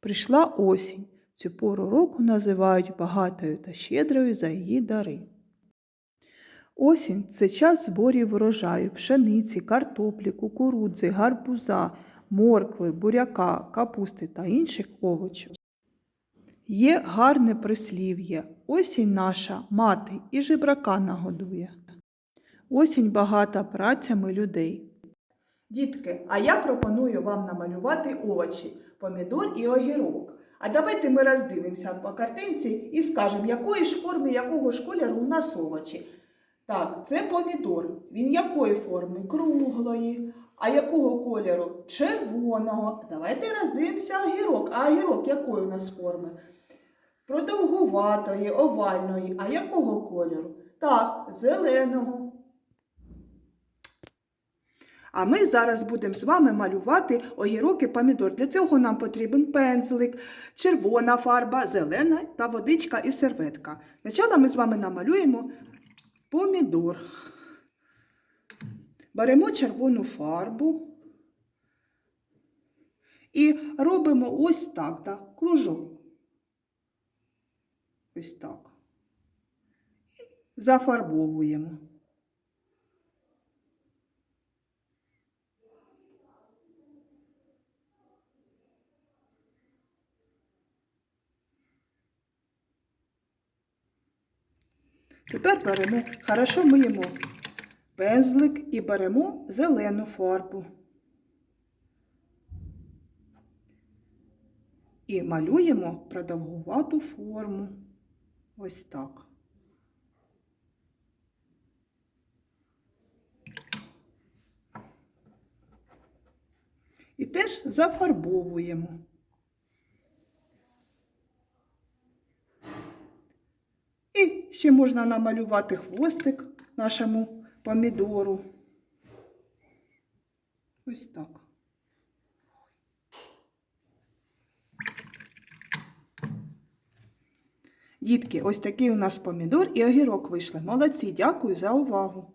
Прийшла осінь. Цю пору року називають багатою та щедрою за її дари. Осінь це час зборів врожаю, пшениці, картоплі, кукурудзи, гарбуза, моркви, буряка, капусти та інших овочів. Є гарне прислів'я Осінь наша мати і жебрака нагодує. Осінь багата працями людей. Дітки, а я пропоную вам намалювати овочі, помідор і огірок. А давайте ми роздивимося по картинці і скажемо, якої ж форми, якого ж кольору у нас овочі. Так, це помідор. Він якої форми? Круглої. А якого кольору? Червоного. Давайте роздивимося огірок. А огірок якої у нас форми? Продовгуватої, овальної. А якого кольору? Так, зеленого. А ми зараз будемо з вами малювати огірок і помідор. Для цього нам потрібен пензлик, червона фарба, зелена та водичка і серветка. Спочатку ми з вами намалюємо помідор. Беремо червону фарбу і робимо ось так, так кружок. Ось так. І зафарбовуємо. Тепер беремо, хорошо миємо пензлик і беремо зелену фарбу. І малюємо продовгувату форму. Ось так. І теж зафарбовуємо. ще можна намалювати хвостик нашому помідору. Ось так. Дітки, ось такий у нас помідор і огірок вийшли. Молодці, дякую за увагу!